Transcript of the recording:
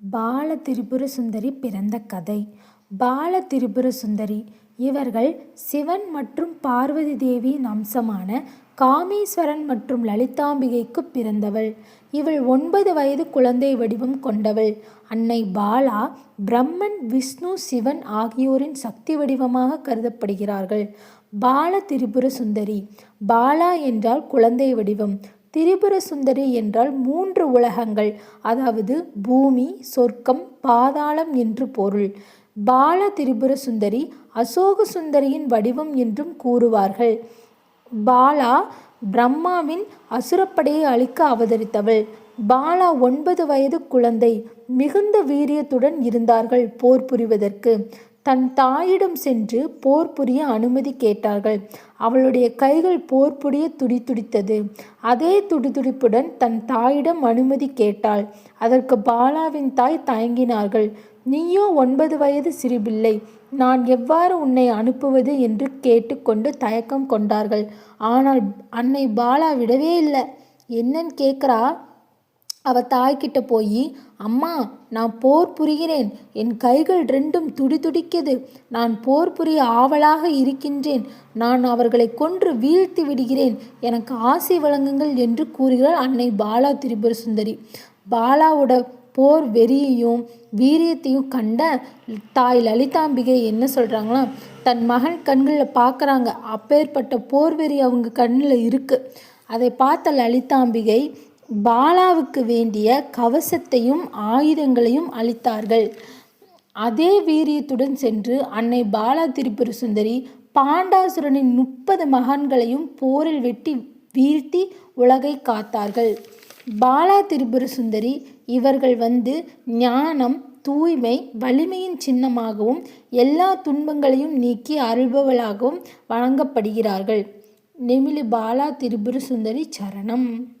பால திரிபுர சுந்தரி பிறந்த கதை. பால திரிபுர சுந்தரி இவர்கள் சிவன் மற்றும் பார்வதி தேவியின் அம்சமான காமேஸ்வரன் மற்றும் லலிதாம்பிகைக்கு பிறந்தவள். இவள் ஒன்பது வயது குழந்தை வடிவம் கொண்டவள். அன்னை பாலா பிரம்மன் விஷ்ணு சிவன் ஆகியோரின் சக்தி வடிவமாக கருதப்படுகிறார்கள். பால திரிபுர சுந்தரி பாலா என்றால் குழந்தை வடிவம். திரிபுர சுந்தரி என்றால் மூன்று உலகங்கள் அதாவது பூமி சொர்க்கம் பாதாளம் என்று பொருள். பால திரிபுர சுந்தரி அசோக சுந்தரியின் வடிவம் என்றும் கூறுவார்கள். பாலா பிரம்மாவின் அசுரப்படையை அழிக்க அவதரித்தவள். பாலா ஒன்பது வயது குழந்தை மிகுந்த வீரியத்துடன் இருந்தார்கள் போர் புரிவதற்கு. தன் தாயிடம் சென்று போர் புரிய அனுமதி கேட்டார்கள். அவளுடைய கைகள் போர் புரிய துடித்துடித்தது அதே துடிதுடிப்புடன் தன் தாயிடம் அனுமதி கேட்டாள். அதற்கு பாலாவின் தாய் தயங்கினார்கள். நீயோ ஒன்பது வயது சிறுபிள்ளை. நான் எவ்வாறு உன்னை அனுப்புவது? என்று கேட்டுக்கொண்டு தயக்கம் கொண்டார்கள். ஆனால் அன்னை பாலா விடவே இல்லை. என்னன்னு கேட்குறா? அவ தாய்கிட்ட போய் அம்மா நான் போர் புரிகிறேன். என் கைகள் ரெண்டும் துடிதுடிக்கிறது நான் போர் புரிய ஆவலாக இருக்கின்றேன். நான் அவர்களை கொன்று வீழ்த்தி விடுகிறேன். எனக்கு ஆசை வழங்குங்கள் என்று கூறுகிறாள் அன்னை பாலா திரிபுர சுந்தரி பாலாவோட போர் வெறியையும் வீரியத்தையும் கண்ட தாய் லலிதாம்பிகை என்ன சொல்கிறாங்களா தன் மகன் கண்களில் பார்க்குறாங்க அப்பேற்பட்ட போர் வெறி அவங்க கண்ணில் இருக்குது அதை பார்த்த லலிதாம்பிகை பாலாவுக்கு வேண்டிய கவசத்தையும் ஆயுதங்களையும் அளித்தார்கள். அதே வீரியத்துடன் சென்று அன்னை பாலா திரிபுர சுந்தரி பாண்டாசுரனின் முப்பது மகன்களையும் போரில் வெட்டி வீழ்த்தி உலகை காத்தார்கள். பாலா திரிபுர சுந்தரி இவர்கள் வந்து ஞானம் தூய்மை வலிமையின் சின்னமாகவும் எல்லா துன்பங்களையும் நீக்கி அருள்பவளாகவும் வழங்கப்படுகிறார்கள். நெமிலி பாலா திரிபுர சுந்தரி சரணம்.